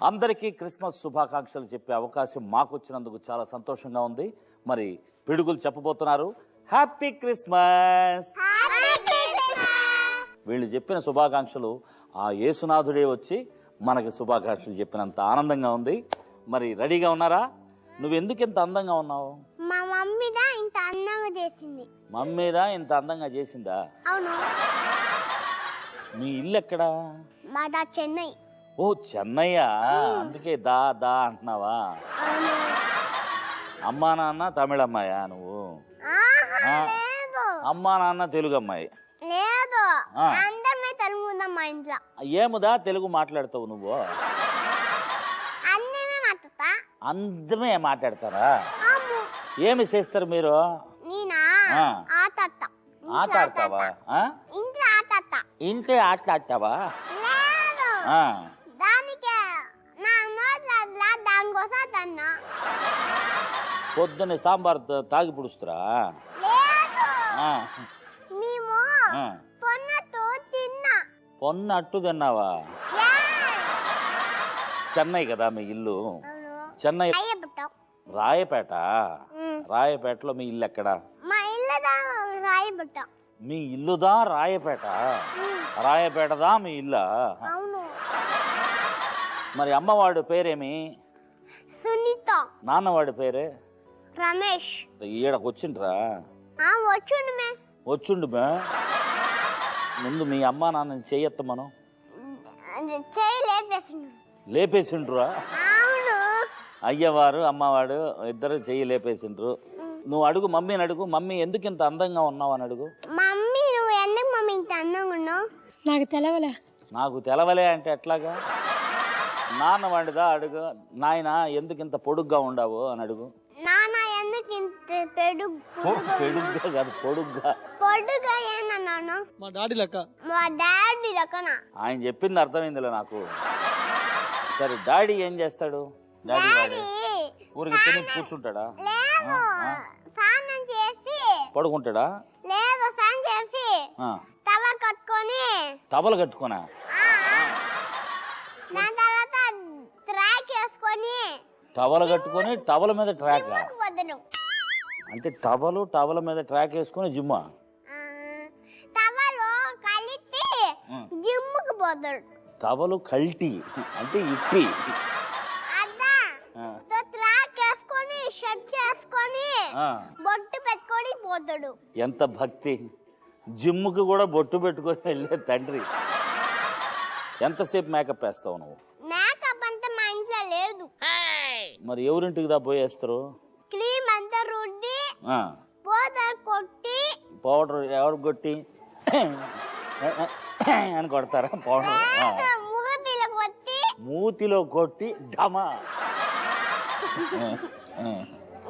అందరికీ క్రిస్మస్ శుభాకాంక్షలు చెప్పే అవకాశం మాకు వచ్చినందుకు చాలా సంతోషంగా ఉంది. మరి పిడుగులు చెప్పబోతున్నారు. హ్యాపీ క్రిస్మస్ వీళ్ళు చెప్పిన శుభాకాంక్షలు ఆ యేసునాథుడే వచ్చి మనకి శుభాకాంక్షలు చెప్పినంత ఆనందంగా ఉంది. మరి రెడీగా ఉన్నారా? నువ్వు ఎందుకు ఇంత అందంగా ఉన్నావు? మా మమ్మీదా ఇంత అందంగా చేసింది. మమ్మీరా ఇంత అందంగా చేసిందా? అవును. మీ ఇల్లు ఎక్కడా మాదా చెన్నై. ఓ చెన్నయ్య అందుకే దా దా అంటున్నావా? అమ్మా నాన్న తమిళ అమ్మాయా నువ్వు? అమ్మా నాన్న తెలుగు అమ్మాయి. లేదు. ఆ. అందరమే తెలుగు ఉందాం మా ఇంట్లో. ఏముదా తెలుగు మాట్లాడతావు నువ్వు? అందమే మాట్లాడతారా? ఏమి చేస్తారు మీరు? ఆట ఆడతావా? ఇంట్లో ఆట ఆడతావా? తన్నా పొద్దున్నే సాంబార్ తాగి పుడుస్తురా. మేము. పొన్నట్టు తిన్నా. పొన్న అట్టు తిన్నావా. చెన్నై కదా మీ ఇల్లు. చెన్నై రాయపేట. రాయపేటలో మీ ఇల్లు ఎక్కడా? మా ఇల్లదా రాయపేట? రాయపేటదా మీ ఇల్లా? మరి అమ్మవాడు పేరేమి? సునీత. నాన్నవాడి పేరే? రమేష్. ఈడకు వచ్చిండ్రా? ఆ వచ్చుండు మే. వచ్చిండు బే ముందు మీ అమ్మ నాన్న చెయ్యత్త మనం? అది చేయి లేపేసిండు. లేపేసిండ్రా అవును. అయ్యవారు అమ్మవాడు ఇద్దరు చెయ్యి లేపేసిండ్రు. నువ్వు అడుగు మమ్మీని అడుగు. మమ్మీ ఎందుకు ఇంత అందంగా ఉన్నావు అని అడుగు. మమ్మీ నువ్వు ఎందుకు మమ్మీ ఇంత అందంగా ఉన్నావు? నాకు తెలవలే. నాకు తెలవలే అంటే ఎట్లాగా? నాన్న వాడిదా? అడుగు. నాయన ఎందుకు ఇంత పొడుగ్గా ఉండవు అని అడుగు. నాన్న ఎందుకు ఇంత పెడుగు పొ- పెడుగ్గా కాదు పొడుగ్గా. పొడుగా ఏనన్నాను మా డాడీ లెక్క. మా డాడీ రకన ఆయన చెప్పింది అర్థమైందిలే నాకు. సరే డాడీ ఏం చేస్తాడు? డాడీ వాడు. ఊరికి తిని కూర్చుంటాడా? లేదు. స్నానం చేసి పడుకుంటాడా? లేదు స్నానం చేసి ఆ, తవ కట్టుకొని తబల కట్టుకోనా టవల కట్టుకొని టవల మీద ట్రాక్ వదను అంటే టవలు టవల మీద ట్రాక్ వేసుకొని జిమ్మా టవలు. జిమ్ముకు పోతాడు టవలు కల్టీ అంటే ఇప్పి. బొట్టు పెట్టుకొని పోతాడు ఎంత భక్తి. జిమ్ముకి కూడా బొట్టు పెట్టుకొని వెళ్ళే తండ్రి. ఎంతసేపు మేకప్ వేస్తావు నువ్వు మేకప్ అంతా మా ఇంట్లో లేదు మరి ఎవరింటికి దా పోయేస్తారు? క్రీమ్ అంతా రుద్ది ఆ, పోతారు కొట్టి పౌడర్ ఎవరు కొట్టి? అని కొడతారా పౌడర్? ఆ. ముహతిలో కొట్టి మూతిలో కొట్టి ఢమా. ఆ, ఆ.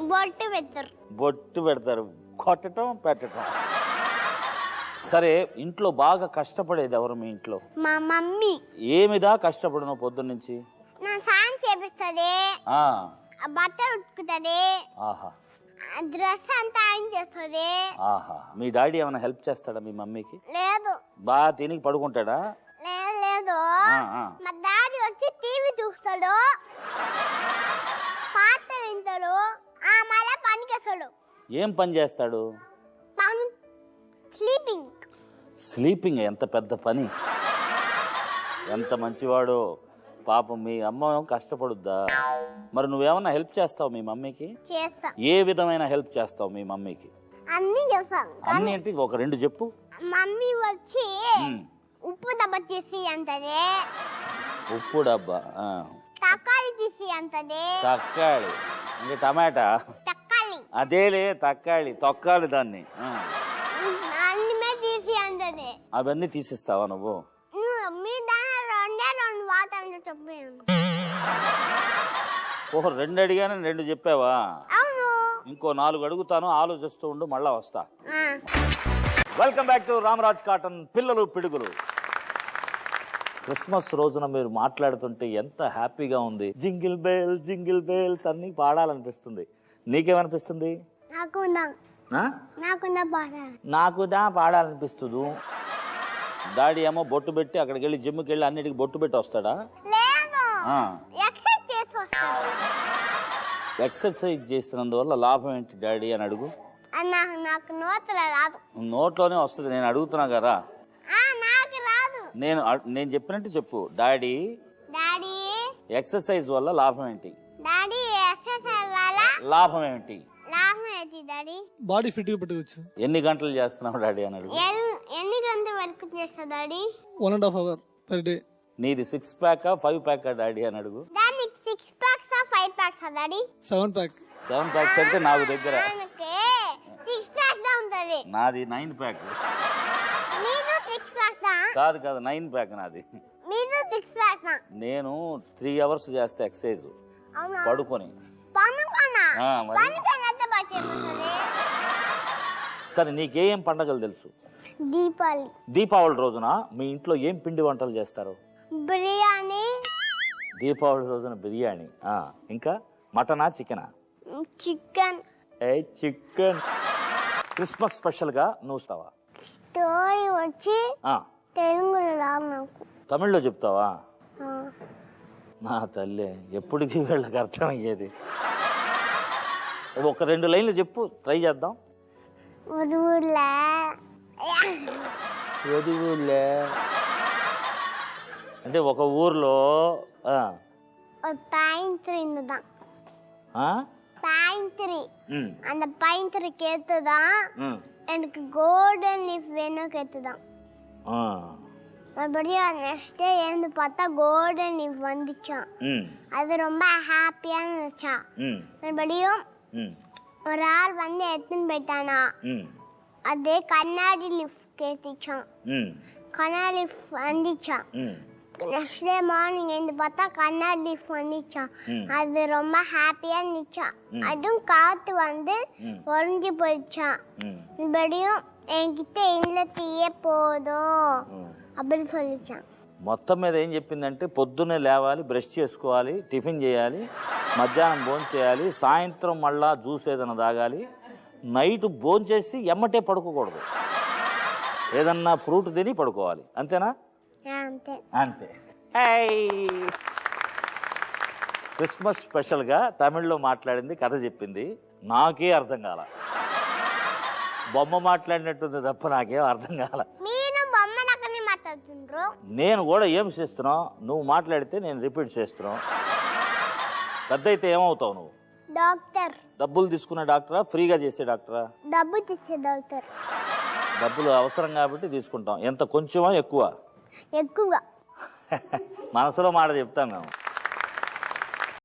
బొట్టు పెడతారు. బొట్టు పెడతారు. కొట్టటం పెట్టటం. సరే ఇంట్లో బాగా కష్టపడేది ఎవరు మీ ఇంట్లో? మా మమ్మీ. ఏమిదా కష్టపడను పొద్దున్న నుంచి నా సాయం చేపిస్తుంది. బట్టలు ఉతుకుతుంది ఆహా. డ్రెస్ అంతా ఆయన చేస్తుంది. ఆహా. మీ డాడీ ఏమైనా హెల్ప్ చేస్తాడా మీ మమ్మీకి? లేదు. బాగా తిని పడుకుంటాడా? లేదు. మా డాడీ వచ్చి టీవీ చూస్తాడు. పాట వింటాడు. ఆ మళ్ళీ పనికేస్తాడు. ఏం పని చేస్తాడు? పని స్లీపింగ్. స్లీపింగ్ ఎంత పెద్ద పని. ఎంత మంచివాడో. పాపం మీ అమ్మ కష్టపడుద్దా? మరి నువ్వేమన్నా హెల్ప్ చేస్తావు మీ మమ్మీకి? చేస్తా. ఏ విధమైన హెల్ప్ చేస్తావు మీ మమ్మీకి? అన్ని అన్ని ఏంటి? ఒక రెండు చెప్పు. మమ్మీ వచ్చి ఉమ్. ఉప్పు దెబ్బ తీసి అంటది. ఉప్పు డబ్బా ఆ. తక్కాలి తీసి అంటది. అంటే టమాటా? తక్కాలి. అదేలే తక్కాళి తొక్కాలి దాన్ని. ఆ. అన్నమే తీసి అంటది. అవన్నీ తీసిస్తావా నువ్వు? ఓహో రెండు అడిగాను రెండు చెప్పావా? అవును. ఇంకో నాలుగు అడుగుతాను ఆలోచిస్తూ ఉండు మళ్ళా వస్తా. Welcome back to Ramraj Cotton పిల్లలు పిడుగులు. క్రిస్మస్ రోజున మీరు మాట్లాడుతుంటే ఎంత హ్యాపీగా ఉంది. జింగిల్ బేల్ జింగిల్ బేల్స్ అన్ని పాడాలనిపిస్తుంది. నీకేమనిపిస్తుంది? నాకు దా పాడాలనిపిస్తుంది. డాడీ ఏమో బొట్టు పెట్టి అక్కడికి వెళ్ళి జిమ్కి వెళ్ళి అన్నిటికి బొట్టు పెట్టి వస్తాడా లేదు ఆ, ఎక్సైజ్ చేసి వస్తాడు ఎక్సర్సైజ్ చేసినందువల్ల లాభం ఏంటి డాడీ అని అడుగు. నాకు రాదు. నోట్లోనే వస్తుంది నేను అడుగుతున్నా కదా. ఆ, నాకు రాదు. నేను అడ్- నేను చెప్పినట్టు చెప్పు. Daddy daddy. ఎక్సర్సైజ్ వల్ల లాభం ఏంటి? డాడీ ఎక్సర్సైజ్ వల్ల లాభం ఏంటి? లాభం ఏంటి డాడీ? బాడీ ఫిట్గా పెట్టుకోవచ్చు. ఎన్ని గంటలు చేస్తున్నావు డాడీ అని అడుగు. ఎల్- ఎన్ని గంటల వరకు చేస్తా daddy? One and half hour per day. నీది సిక్స్ ప్యాకా ఫైవ్ ప్యాకా డాడీ అని అడుగు. Daddy six packs five packs daddy? Seven pack. Seven packs అంటే నాకు దగ్గర. ఉంటది. నాది నైన్ ప్యాక్. సిక్స్ కాదు కాదు నైన్ ప్యాక్ నాది. సిక్స్ నేను త్రీ అవర్స్ చేస్తే ఎక్సర్సైజ్ అవునా? పడుకొని. సరే నీకేం పండగలు తెలుసు? దీపావళి. దీపావళి రోజున మీ ఇంట్లో ఏం పిండి వంటలు చేస్తారు? బిర్యానీ. దీపావళి రోజున బిర్యానీ. ఆ, ఇంకా? మటనా చికెనా చికెన్ ఏ చికెన్ క్రిస్మస్ స్పెషల్గా నువ్వు వస్తావా స్టోరీ వచ్చి ఆ, తెలుగులో రాదు నాకు తమిళ్లో చెప్తావా ఆ. నా తల్లి ఎప్పటికీ వీళ్ళకి అర్థమయ్యేది ఒక రెండు లైన్లు చెప్పు ట్రై చేద్దాం ఉరువులే వదివులే అంటే ఒక ఊర్లో ఆ, ஒரு பைன் ட்ரீ பைன்த்ரி அந்த பைன்த்ரி கேத்து தான் எனக்கு கோல்டன் லீஃப் வேணும் கேத்து தான் மறுபடியும் நெக்ஸ்ட் டே எழுந்து பார்த்தா கோல்டன் லீஃப் வந்துச்சான் அது ரொம்ப ஹாப்பியா இருந்துச்சா மறுபடியும் ஒரு ஆள் வந்து எடுத்துன்னு போயிட்டானா? அது கண்ணாடி லிஃப்ட் கேட்டுச்சான் கண்ணாடி லிஃப்ட் வந்துச்சான் நெக்ஸ்ட் டே மார்னிங் எழுந்து பார்த்தா கண்ணாடி லிஃப்ட் வந்துச்சான் ம். அது ரொம்ப ஹாப்பியா இருந்துச்சான் அதுவும் காத்து வந்து ம். உறைஞ்சு போயிடுச்சான் ఉమ్, மறுபடியும் என்கிட்ட இந்த தீயே போதும் ఉమ్. அப்படி சொல்லிச்சான் మొత్తం మీద ఏం చెప్పిందంటే పొద్దున్నే లేవాలి బ్రష్ చేసుకోవాలి టిఫిన్ చేయాలి మధ్యాహ్నం భోజనం చేయాలి సాయంత్రం మళ్ళా జ్యూస్ ఏదైనా తాగాలి నైట్ భోజనం చేసి ఎమ్మటే పడుకోకూడదు ఏదన్నా ఫ్రూట్ తిని పడుకోవాలి అంతేనా అంతే. అంతే. క్రిస్మస్ స్పెషల్గా తమిళ్ళో మాట్లాడింది కథ చెప్పింది. నాకే అర్థం కాల. బొమ్మ మాట్లాడినట్టుంది తప్ప నాకేం అర్థం కాల. నేను కూడా ఏం చేస్తున్నావు నువ్వు మాట్లాడితే నేను రిపీట్ చేస్తున్నావు పెద్ద అయితే ఏమవుతావు నువ్వు? డాక్టర్. డబ్బులు తీసుకునే డాక్టరా? ఫ్రీగా చేసే డాక్టరా? డబ్బు తీసే డాక్టర్. డబ్బులు అవసరం కాబట్టి తీసుకుంటాం. ఎంత కొంచెమా ఎక్కువ? ఎక్కువగా. మనసులో మాట చెప్తాం మేము.